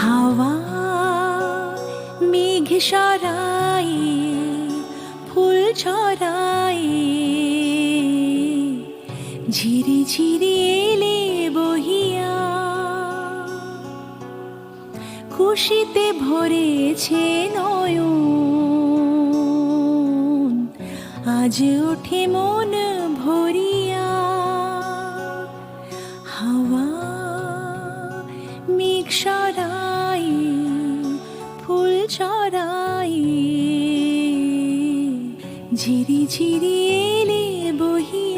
হাওয়া মেঘ সরাই ফুল ছড়াই ঝিরি ঝিরি এলে বহিয়া, খুশিতে ভরেছে নয়ন, আজ উঠে মন ভরিয়া। হাওয়া মেঘ সরাই জড়াই ঝিরি ঝিরি এলে বহি